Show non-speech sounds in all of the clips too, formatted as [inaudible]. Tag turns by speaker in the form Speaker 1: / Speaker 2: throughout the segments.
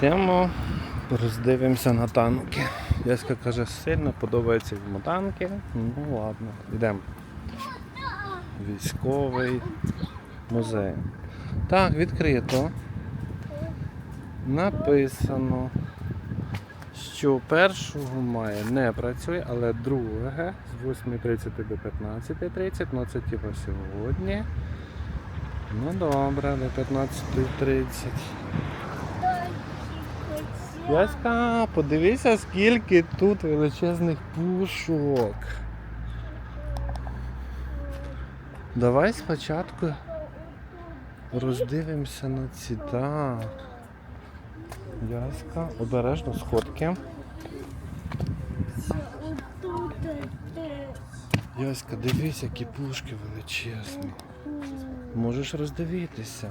Speaker 1: Йдемо, роздивимося на танки. Яська каже, сильно подобається йому танки. Ну ладно, йдемо. Військовий музей. Так, відкрито. Написано, що 1 мая не працює, але 2 з 8.30 до 15.30, ну це типу сьогодні. Ну добре, до 15.30. Яська, подивися, скільки тут величезних пушок. Давай спочатку роздивимося на ці. Так. Яська, обережно сходки. Яська, дивись, які пушки величезні. Можеш роздивитися.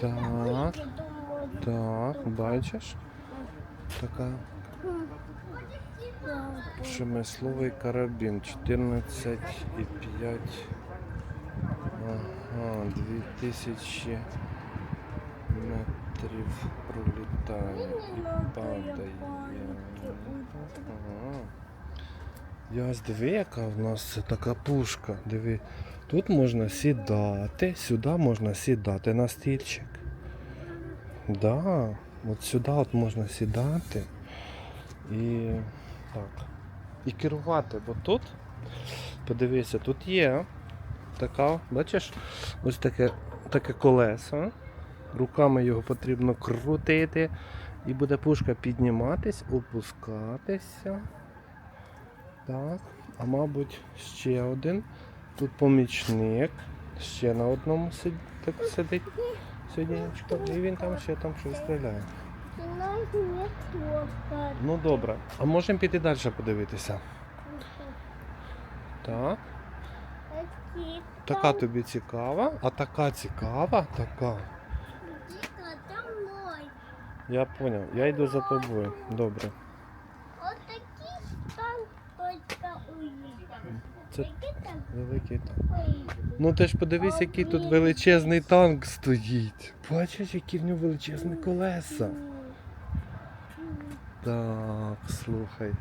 Speaker 1: Так, так, бачиш? Така Промисловий карабін 14,5. Ага, 2000 метрів пролітає і падає. Ага. Ясь, диви, яка в нас така пушка. Диви. Тут можна сідати, сюди можна сідати на стільчик. Да, от сюди от можна сідати і так. І керувати, бо тут, подивися, тут є така, бачиш, ось таке, таке колесо. Руками його потрібно крутити. І буде пушка підніматись, опускатися. Так, а мабуть, ще один. Тут помічник. Ще на одному сид... сидить сидінечко. І він там ще там щось стріляє. Ну добре. А можемо піти далі подивитися. Так. Така тобі цікава, а така цікава, така. Я поняв, я йду за тобою. Добре. Це великий танк. Ну ти ж подивись, який тут величезний танк стоїть. Бачиш, які в нього величезні колеса. Так, слухай.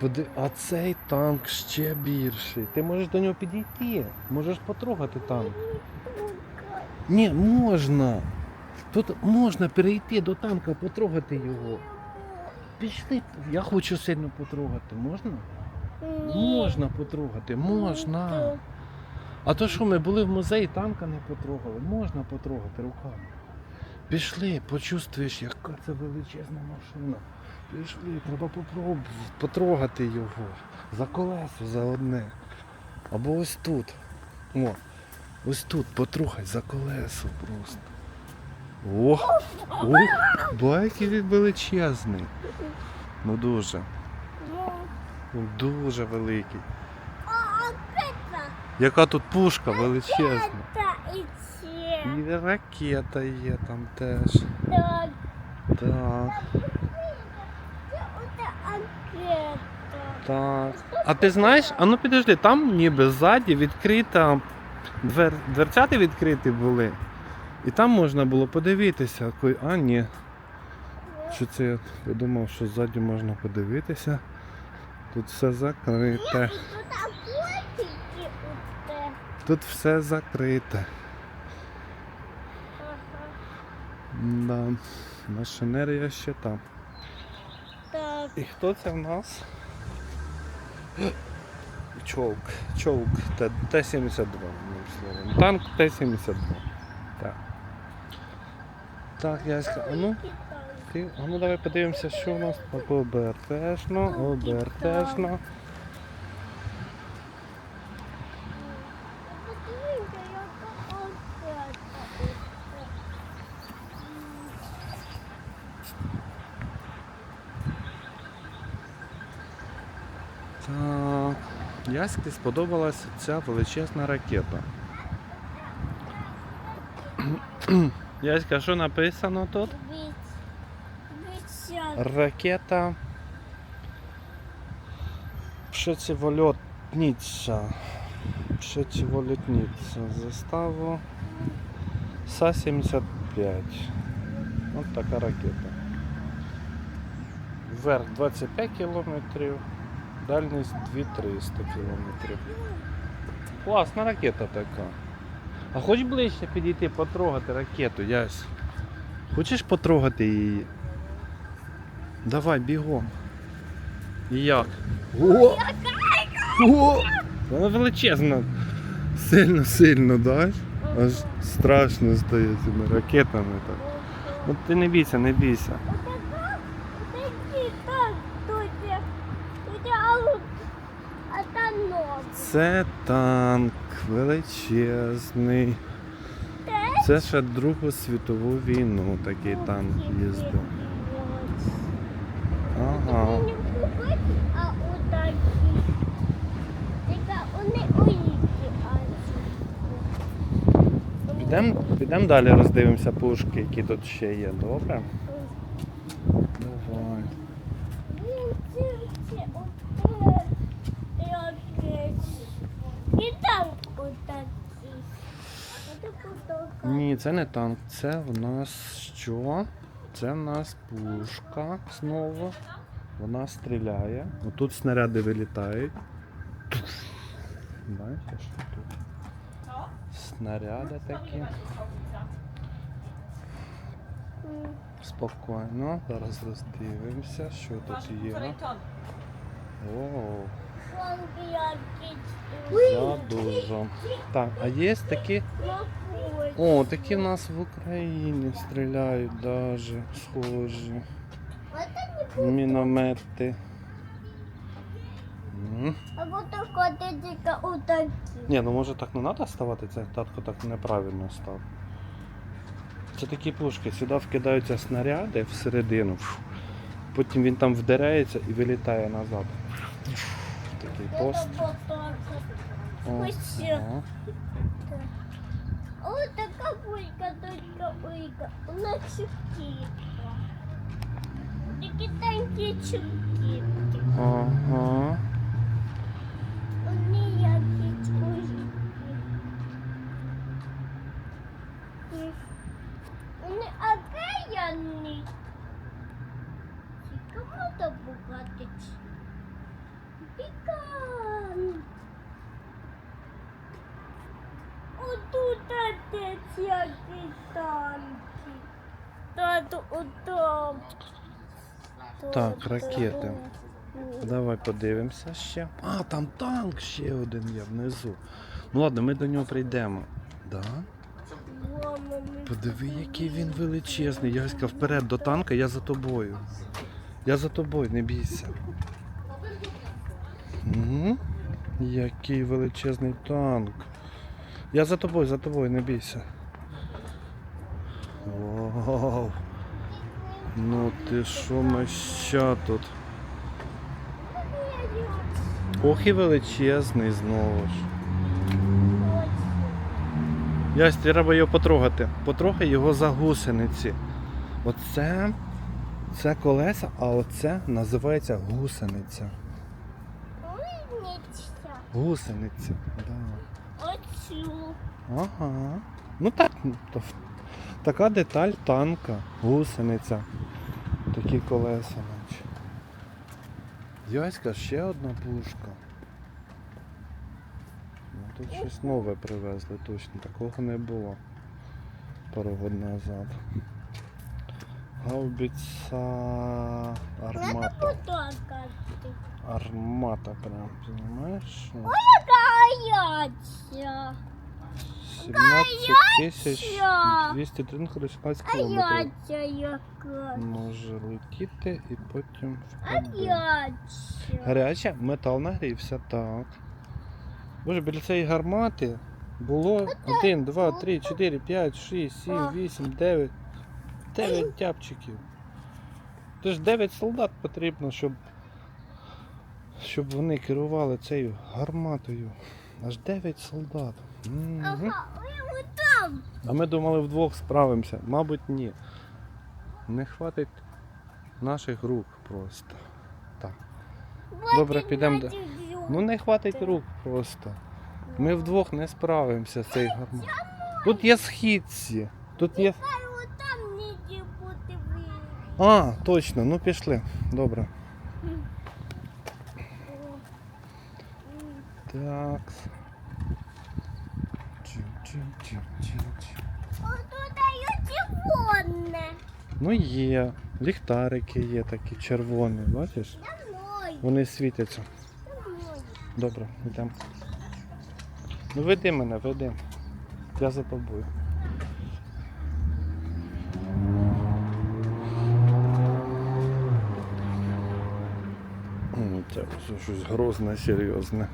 Speaker 1: Поди... А цей танк ще більший. Ти можеш до нього підійти. Можеш потрогати танк. Ні, можна. Тут можна перейти до танка, потрогати його. Пішли, я хочу сильно потрогати. Можна? Можна потрогати, можна. А то що ми були в музеї, танка не потрогали. Можна потрогати руками. Пішли, почувствуєш, яка це величезна машина. Пішли, треба попробувати потрогати його. За колесо, за одне. Або ось тут. О, ось тут потрогай за колесо просто. О! О! Байки величезний. Ну дуже. Дуже великий. Яка тут пушка величезна. І ракета є там теж. Так, так. А ти знаєш, а ну підожди, там ніби ззаді відкрита. Двер... Дверцяти відкриті були. І там можна було подивитися. А, ні. Що це я подумав, що ззаді можна подивитися. Тут все закрите. Тут все закрите. Да. Машинерія ще там.
Speaker 2: Так,
Speaker 1: І хто це в нас? Човк. Човк Т- Т-72, одним словом. Танк Т-72. Так. Так, Яська, а ну, ти, а ну давай подивимося, що у нас обертежно, обертежно. Так. Яськи сподобалася ця величезна ракета. [clears throat] Яська, що написано тут? Ракета Przeciwolotnicza. Przeciwolotnicza. Zestawu Са-75. Ось така ракета. Вверх 25 кілометрів, дальність 2300 кілометрів. Класна ракета така. А хоч ближче підійти потрогати ракету, Ясь. Хочеш потрогати її? Давай, бігом. І Як? О! О! Вона величезна. Сильно, сильно, да? Аж страшно стає цими ракетами так. Ну ти не бійся, не бійся. Це танк величезний. Це ще Другу світову війну такий танк їздив. Ага.
Speaker 2: Не купить, а отакі. Тільки вони уїхали.
Speaker 1: Підемо підем далі роздивимося пушки, які тут ще є, добре? Давай.
Speaker 2: І.
Speaker 1: Ні, це не танк, це в нас що? Це в нас пушка знову. Вона стріляє. Отут снаряди вилітають. Бачиш, снаряди такі. Спокійно, зараз роздивимося, що тут є. О, задужо. Так, а є такі. О, такі в нас в Україні стріляють даже, схожі. Міномети. М.
Speaker 2: А вот такой тільки отакі.
Speaker 1: Ні, ну може так не треба ставати, це татко так неправильно став. Це такі пушки, сюди вкидаються снаряди всередину, потім він там вдирається і вилітає назад. Такий пост. О,
Speaker 2: Ось. така булька, только ойка. У нас. Такі тонкі чубки.
Speaker 1: Ага.
Speaker 2: У ніякі чубки. Вони окаянні. Кому то бухатить? Пікан. Отут отець які танки. Тату отам.
Speaker 1: Так, ракети. Давай подивимося ще. А, там танк ще один є внизу. Ну ладно, ми до нього прийдемо. Да? Подиви, який він величезний. Яська, вперед до танка, я за тобою. Я за тобою, не бійся. Угу. Який величезний танк. Я за тобою, за тобою, не бійся. Вау. Ну ти що моща тут? Ох і величезний знову ж. Ясь, треба його потрогати. Потрогай його за гусениці. Оце це колеса, а оце називається гусениця.
Speaker 2: Умниця.
Speaker 1: Гусениця. Да.
Speaker 2: Оцю.
Speaker 1: Ага. Ну так, то, така деталь танка, гусениця. Такі колеса. Яська, ще одна пушка. Ну, тут щось нове привезли, точно, такого не було пару років назад. Гаубиця армата. Армата прям, понимаешь?
Speaker 2: Каяться.
Speaker 1: 17 тисяч
Speaker 2: Каяться.
Speaker 1: 203 18 кілометрів.
Speaker 2: Яка.
Speaker 1: Може летіти і потім впаде. Гаряча, метал нагрівся, так. Боже, біля цієї гармати було 1, 2, 3, 4, 5, 6, 7, 8, 9. 9 тяпчиків. Тож 9 солдат потрібно, щоб, щоб вони керували цією гарматою. Аж 9 солдат.
Speaker 2: Ага, ми там.
Speaker 1: А ми думали вдвох справимося. Мабуть, ні. Не хватить наших рук просто. Так. Добре, підемо до- Ну не хватить рук просто. Ми вдвох не справимося з цією гарматою. Тут є східці. Тут є.
Speaker 2: Хай отам не бути вийде.
Speaker 1: А, точно, ну пішли. Добре. Так.
Speaker 2: Є червоне.
Speaker 1: Ну є. Ліхтарики є такі червоні, бачиш? Вони світяться. Добре, йдемо. Ну веди мене, веди. Я за тобою. Це щось грозне, серйозне.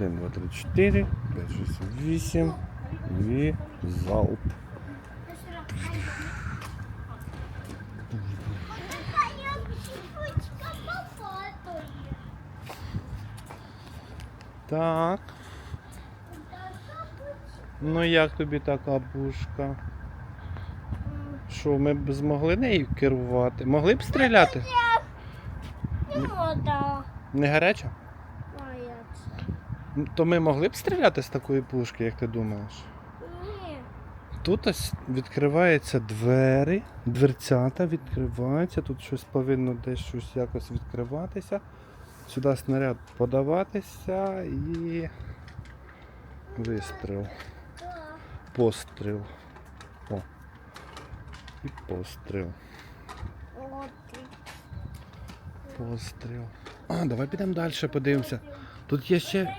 Speaker 1: Один, два, три, чотири, п'ять, шість, вісім. І залп. Так. Ну як тобі така пушка? Що, ми б змогли нею керувати? Могли б стріляти?
Speaker 2: Не
Speaker 1: гаряча? То ми могли б стріляти з такої пушки, як ти думаєш?
Speaker 2: Ні.
Speaker 1: Тут ось відкриваються двері, дверцята відкриваються, тут щось повинно десь щось якось відкриватися. Сюди снаряд подаватися і вистріл, постріл. О. І постріл. Постріл. А, давай підемо далі, подивимося. Тут є ще,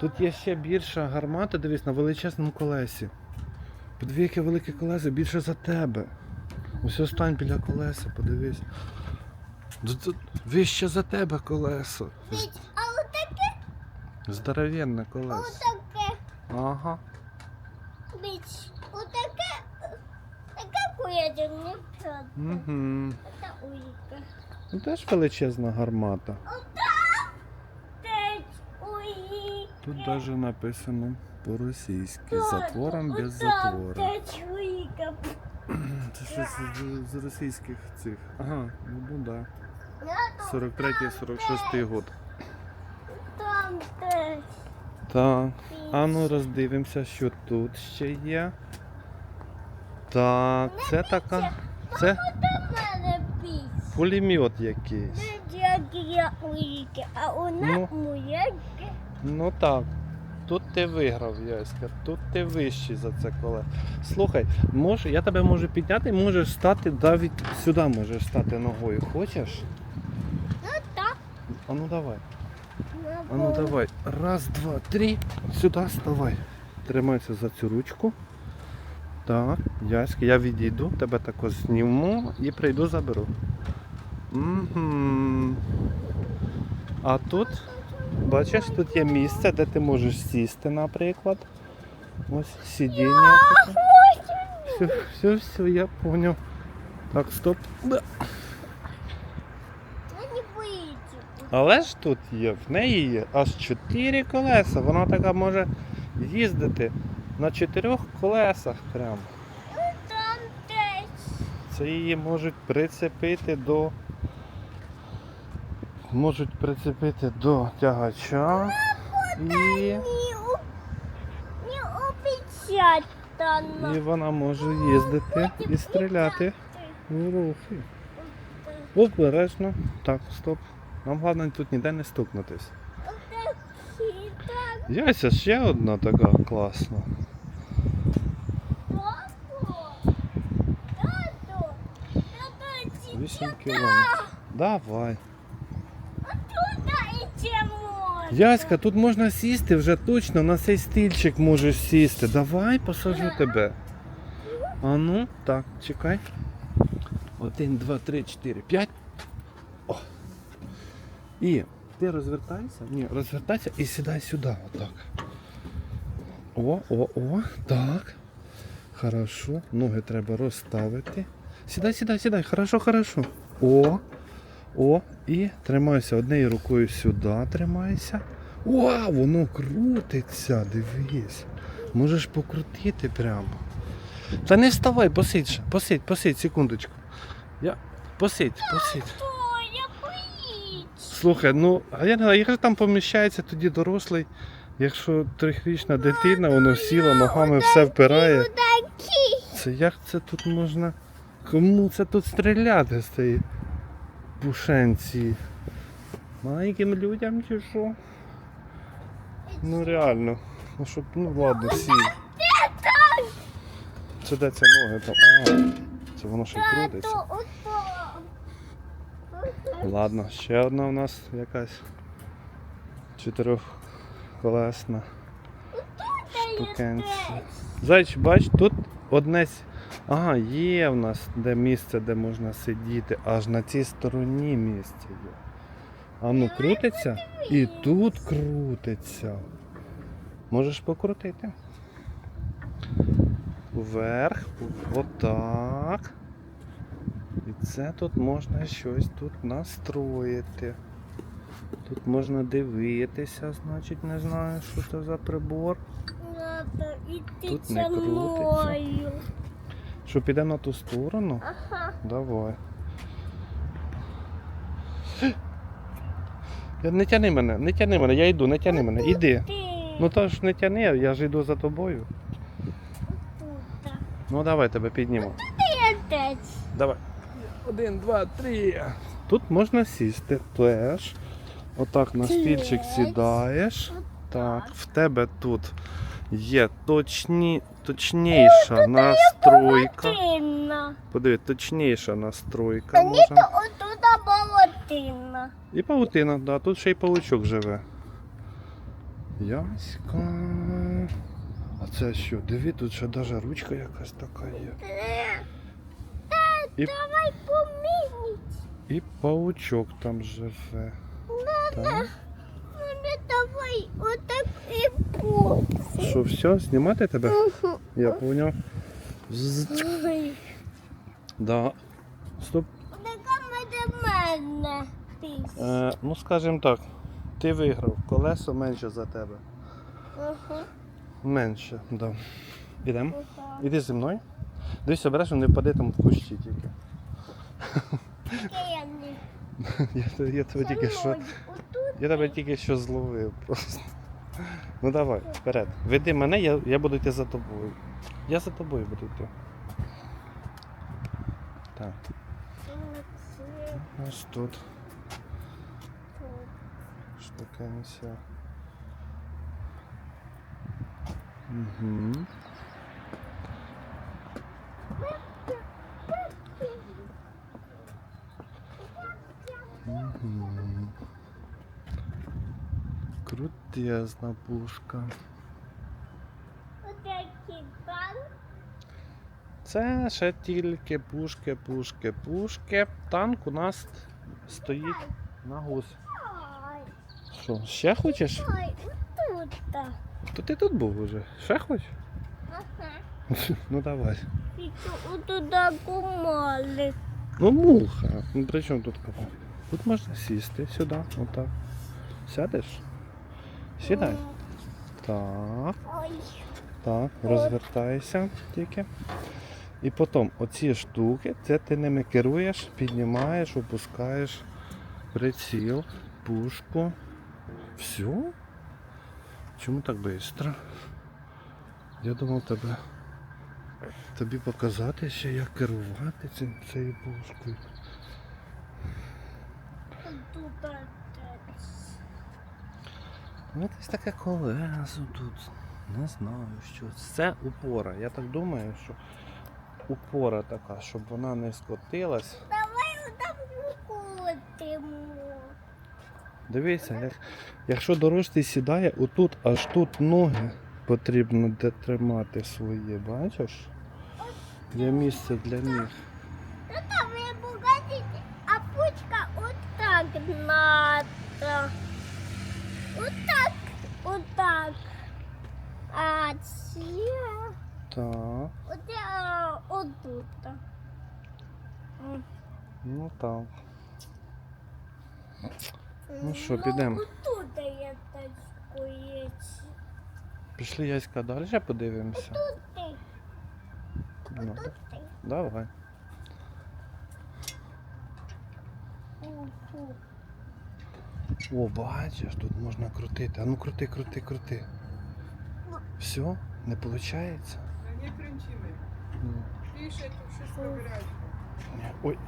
Speaker 1: тут є ще більша гармата, дивись, на величезному колесі. Подиві, яке велике колесо, більше за тебе. Ось остань біля колеса, подивись. Тут- Вище за тебе колесо.
Speaker 2: А отаке,
Speaker 1: Здоровенне колесо.
Speaker 2: отаке,
Speaker 1: Ага.
Speaker 2: біч, отаке, таке куєте не правда.
Speaker 1: Угу.
Speaker 2: Це.
Speaker 1: Ну теж величезна гармата.
Speaker 2: Теж уйка.
Speaker 1: Тут навіть написано по-російськи. Затвором без затвора. [clears throat] Це щось з, з російських цих. Ага, ну ну да.
Speaker 2: Я
Speaker 1: 43-46 год.
Speaker 2: Там теж.
Speaker 1: Так. А ну роздивимося, що тут ще є. Так, це така. Це пулемет якийсь.
Speaker 2: А у
Speaker 1: Ну.
Speaker 2: нас муєки.
Speaker 1: Ну так. Тут ти виграв, Яська, тут ти вищий за це коле. Слухай, може, я тебе можу підняти, можеш стати навіть сюди можеш стати ногою. Хочеш?
Speaker 2: Ну так.
Speaker 1: А ну давай. А
Speaker 2: Ну,
Speaker 1: давай. Раз, два, три. Сюди ставай. Тримайся за цю ручку. Так, Яська, я відійду, тебе також зніму і прийду заберу. Угу. А тут, бачиш, тут є місце, де ти можеш сісти, наприклад. Ось сидіння. Все, все, все, я понял. Так, стоп. Да. Але ж тут є, в неї є аж чотири колеса. Вона така може їздити на чотирьох колесах прямо. Це її можуть прицепити до. Можуть прицепити до тягача і, вона може їздити і стріляти у рухи. Обережно. Так, стоп. Нам головне тут ніде не стукнутись. Яся ще одна така класна.
Speaker 2: папа. Тату. Тату, ці
Speaker 1: 8 кілометрів. Давай. Яська, тут можна сісти вже точно на цей стільчик можеш сісти. Давай посажу тебе. А ну, так, чекай. Один, два, три, чотири, п'ять. О. І ти розвертайся. Ні, розвертайся і сідай сюди. Отак. О, о, о, так. Хорошо. Ноги треба розставити. Сідай, сідай, сідай. Хорошо, хорошо. О. О, і тримайся однією рукою сюди тримайся. Вау, воно крутиться, дивись. Можеш покрутити прямо. Та не вставай, посидь, посидь, посидь, секундочку. Я... Посидь, посидь.
Speaker 2: О.
Speaker 1: Слухай, ну, а я не знаю, якщо там поміщається тоді дорослий, якщо трьохрічна дитина, воно сіла, ногами все впирає. Це? Як це тут можна. Кому це тут стріляти з пушенці? Маленьким людям чи що? Ну реально. Ну щоб, ну ладно, сі. Це де це ноги там? А, це воно ще крутиться. Ладно, ще одна у нас якась чотирьохколесна штукенція. Зайч, бач, тут одне. Ага, є в нас де місце, де можна сидіти. Аж на цій стороні місце є. А ну крутиться? І тут крутиться. Можеш покрутити. Вверх, отак. І це тут можна щось тут настроїти. Тут можна дивитися, значить не знаю, що це за прибор. Тут не
Speaker 2: мною.
Speaker 1: Що піде на ту сторону?
Speaker 2: Ага.
Speaker 1: Давай. Не тяни мене, не тяни мене, я йду, не тяни мене, іди. Ну то ж не тяни, я ж йду за тобою. Ну давай тебе підніму. Давай. Один, два, три. Тут можна сісти теж. Отак на стільчик сідаєш. Так, в тебе тут є точні, точніша настройка.
Speaker 2: Тинна.
Speaker 1: Подиви, точніша настройка.
Speaker 2: Та ні, то отуда болотина.
Speaker 1: І паутина, да, тут ще й паучок живе. Яська. А це що? Диви, тут ще навіть ручка якась така є. І,
Speaker 2: Давай помініть.
Speaker 1: і паучок там живе. Так.
Speaker 2: Давай отак і по.
Speaker 1: Що, все, знімати тебе? Я поняв.
Speaker 2: Ой.
Speaker 1: Да. Стоп.
Speaker 2: Така мене.
Speaker 1: Е, ну скажімо так, ти виграв. Колесо менше за тебе.
Speaker 2: Ага.
Speaker 1: Менше, да. Ідемо.
Speaker 2: Ага.
Speaker 1: Іди зі мною. Дивись, обережно не впади там в кущі тільки.
Speaker 2: Я [laughs]
Speaker 1: Я, я тебе тільки що. Я тебе тільки що зловив просто. Ну давай, вперед. Веди мене, я, я буду йти за тобою. Я за тобою буду йти. Так, ось тут штукенця. Угу. Угу. Крутезна пушка. Це ще тільки пушки, пушки, пушки. Танк у нас стоїть на гус. Що, ще хочеш?
Speaker 2: ой, отут.
Speaker 1: То ти тут був уже. Ще хочеш?
Speaker 2: Ага.
Speaker 1: Ну давай.
Speaker 2: І отуда кумали.
Speaker 1: Ну муха. Ну при чому тут кого? Тут можна сісти сюди, отак. Сядеш? Сідай. Так, так, розвертайся тільки. І потім оці штуки, це ти ними керуєш, піднімаєш, опускаєш приціл, пушку. Все? Чому так швидко? Я думав тебе. Тобі показати ще, як керувати цим, цією пушкою. Якесь таке колесо тут. Не знаю, що. Це упора. Я так думаю, що упора така, щоб вона не скотилась.
Speaker 2: Давай отак крутимо.
Speaker 1: Дивися, як, якщо дорожчий сідає, отут аж тут ноги потрібно де тримати свої, бачиш? Є місце для ніг.
Speaker 2: Ну там я а пучка отак надо. Отак, отак. А ці
Speaker 1: Так,
Speaker 2: оце отут.
Speaker 1: Ну так. Ну що, підемо?
Speaker 2: Отут я тачку є.
Speaker 1: Пішли яська далі подивимося.
Speaker 2: Ти,
Speaker 1: Ну,
Speaker 2: ти.
Speaker 1: давай.
Speaker 2: Отут.
Speaker 1: О, бачиш, тут можна крутити. А ну крути, крути, крути. Все, не виходить?
Speaker 3: Nie kręcimy. Більше тут щось вибирають.
Speaker 1: Ой.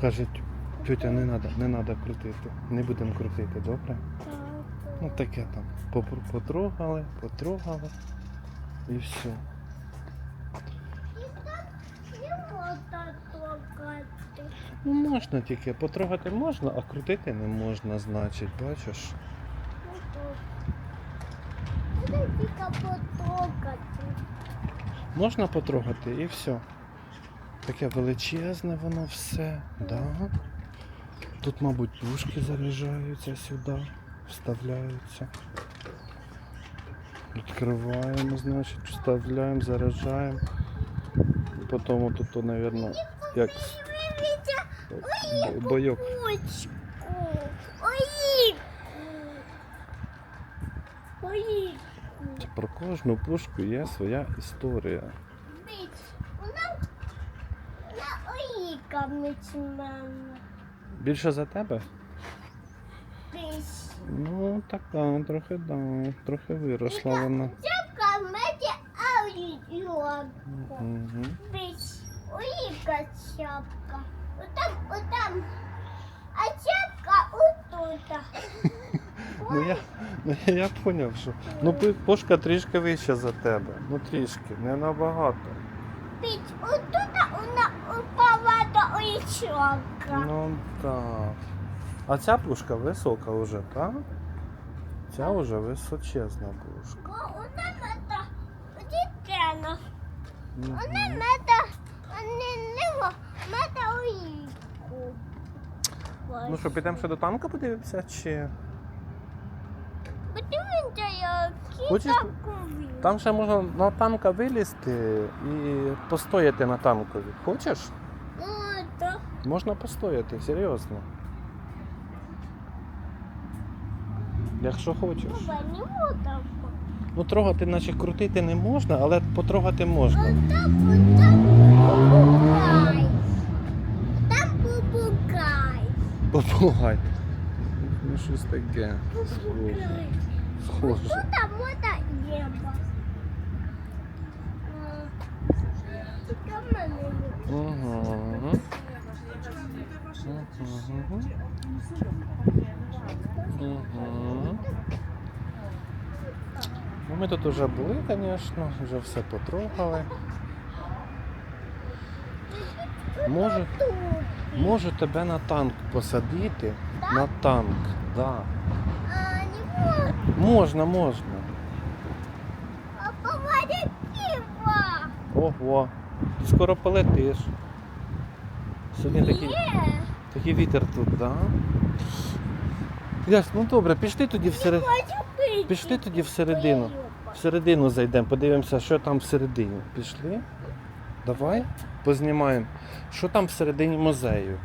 Speaker 1: Каже, «Тю- тьотя, не треба, не треба крутити. Не будемо крутити, добре? Ну таке там. Потрогали, потрогали і все.
Speaker 2: Не.
Speaker 1: Ну можна тільки, потрогати можна, а крутити не можна, значить, бачиш?
Speaker 2: Ну, тут. Це тільки потрогати.
Speaker 1: Можна потрогати і все. Таке величезне воно все. Да. Тут, мабуть, пушки заряджаються сюди, вставляються. Відкриваємо, значить, вставляємо, заряджаємо. Потім тут, мабуть, як бойок.
Speaker 2: Оїку.
Speaker 1: Про кожну пушку є своя історія. Більше за тебе? Ну, така, трохи да, трохи виросла вона. Угу.
Speaker 2: Оїка чапка. Отам, отам. А чапка отута.
Speaker 1: Ну я, ну я, поняв, що. Ну пушка трішки вища за тебе. Ну трішки, не набагато.
Speaker 2: Бить. Отута вона упала до оїчока.
Speaker 1: Ну так. А ця пушка висока вже, так? Ця вже височезна пушка.
Speaker 2: Бо вона мета дитина. Вона мета, не мета оїку.
Speaker 1: Ну що, підемо ще до танка подивимося, чи.
Speaker 2: Подивіться, які
Speaker 1: Хочеш- Там ще можна на танка вилізти і постояти на танкові. Хочеш?
Speaker 2: Ну, то
Speaker 1: Можна постояти, серйозно. Якщо хочеш.
Speaker 2: Можна.
Speaker 1: Ну трогати, наче крутити не можна, але потрогати можна.
Speaker 2: Отам попугай. Там попугай.
Speaker 1: Попугай. Ну щось таке.
Speaker 2: Попугай.
Speaker 1: Схоже.
Speaker 2: Тут там можна небо.
Speaker 1: Угу. Угу. Ну, ми тут вже були, звісно, вже все потрогали. Може, можу тебе на танк посадити. На танк, да.
Speaker 2: Можна.
Speaker 1: Можна. Ого, ти скоро полетиш. Сьогодні такий, такий вітер тут, да? Ясь, ну добре, пішли тоді всеред...
Speaker 2: Хочу.
Speaker 1: Пішли тоді всередину. Всередину зайдемо, подивимося, що там всередині. Пішли? Давай познімаємо. Що там всередині музею?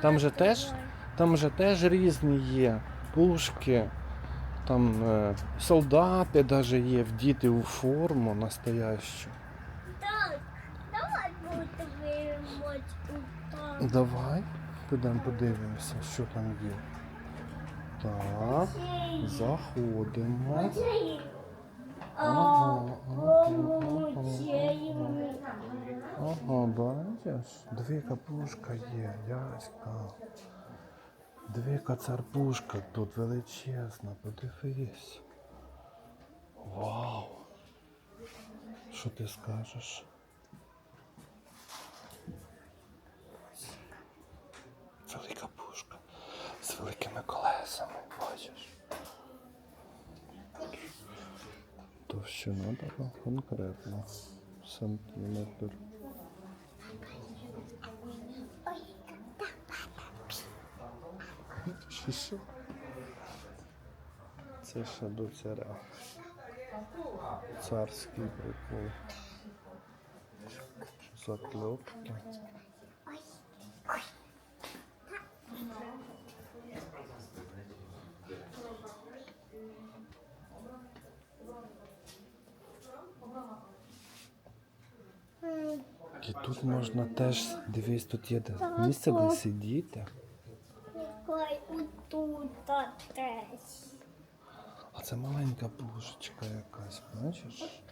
Speaker 1: Там же теж? Там же теж різні є. Пушки, там е, солдати навіть є, вдіти у форму настоящу.
Speaker 2: Так, давай будемо тут.
Speaker 1: Давай, підемо подивимося, що там є. Так, заходимо. Ага. Ага, бачиш? Дві капушка є, яська. Дві царпушка тут величезна, подивись. Вау. Що ти скажеш? Велика пушка з великими колесами, бачиш? Товщина така конкретна. Сантиметр. Чи що? Це ще до царя. Царський прикол. Закльопки. І тут можна теж, дивись, тут є місце, де сидіти.
Speaker 2: Отут теж.
Speaker 1: А це маленька пушечка якась, бачиш?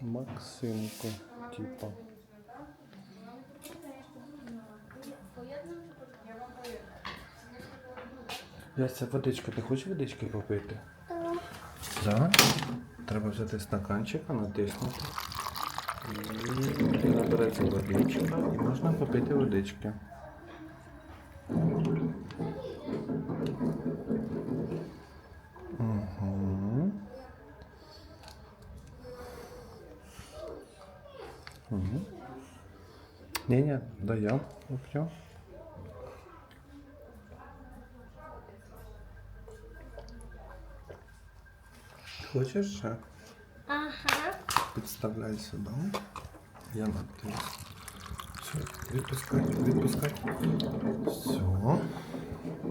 Speaker 1: Максимко, типа. Яся, водичка, ти хочеш водички попити? Так. Треба взяти стаканчика, натиснути. І набереться водичка і можна попити водички. Угу. Угу. Ні-ні, дай я поп'ю. Хочеш ще?
Speaker 2: Ага.
Speaker 1: Підставляй сюди. Я натисну. Все, відпускай, відпускай. Все.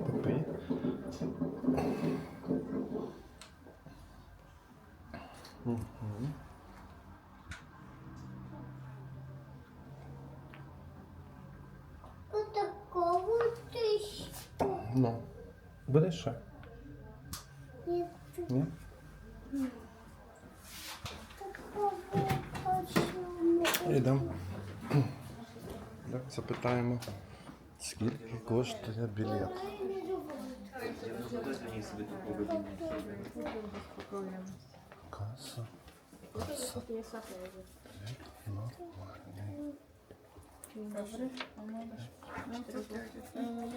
Speaker 1: Попий. Угу.
Speaker 2: Отакого ти що?
Speaker 1: Ну. Будеш ще?
Speaker 2: Ні,
Speaker 1: Ні? Йдемо. Запитаємо, скільки коштує білет. Каса. Каса.
Speaker 4: E, tą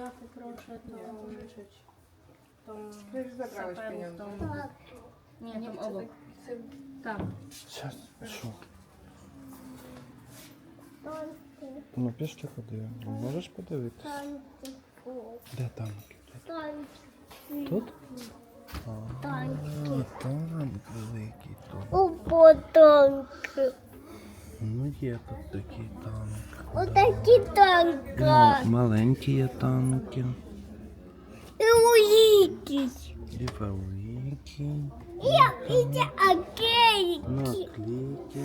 Speaker 3: Ty już zabrałeś
Speaker 4: sapę,
Speaker 3: pieniądze.
Speaker 4: tą- Nie, tam. Tam.
Speaker 1: Що?
Speaker 2: Танки,
Speaker 1: Ну пішли подивимо. Можеш подивитися?
Speaker 2: танки,
Speaker 1: Де танки?
Speaker 2: танки,
Speaker 1: Тут?
Speaker 2: танки.
Speaker 1: А, танк великий тут.
Speaker 2: Опа, танки.
Speaker 1: Ну є тут такий танк.
Speaker 2: Отакі танки.
Speaker 1: Ну, маленькі є танки.
Speaker 2: І великі.
Speaker 1: І великі.
Speaker 2: І, і це.
Speaker 1: Наклейки.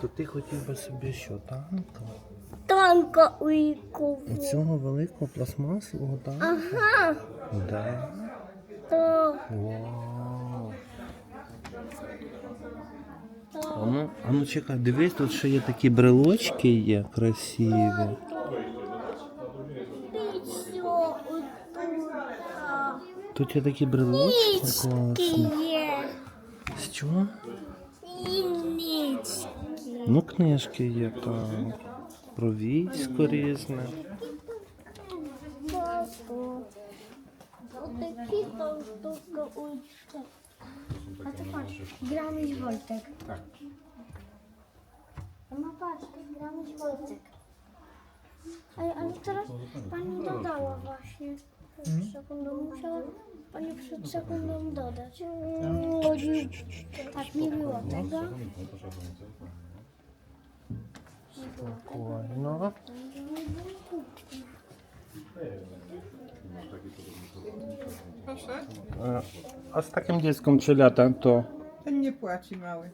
Speaker 1: То ти хотів би собі що, танка?
Speaker 2: Танка великого.
Speaker 1: Оцього великого пластмасового танка?
Speaker 2: Ага.
Speaker 1: Да.
Speaker 2: Так,
Speaker 1: Вау. А ну, а ну чекай, дивись, тут ще є такі брелочки є красиві. Тут є такі брелочки класні.
Speaker 2: є.
Speaker 1: Що?
Speaker 2: І.
Speaker 1: Ну, книжки є там. Про військо різне.
Speaker 2: Отакі там штука
Speaker 4: gramy Wojtek.
Speaker 2: No patrz, gramy z
Speaker 4: Ale, ale teraz pani dodała właśnie. Przed sekundą musiała pani przed sekundą dodać. Tak. tak, nie było tego.
Speaker 3: Spokojno.
Speaker 1: No. A z takim dzieckiem 3 lata to
Speaker 3: Ten nie płaci mały.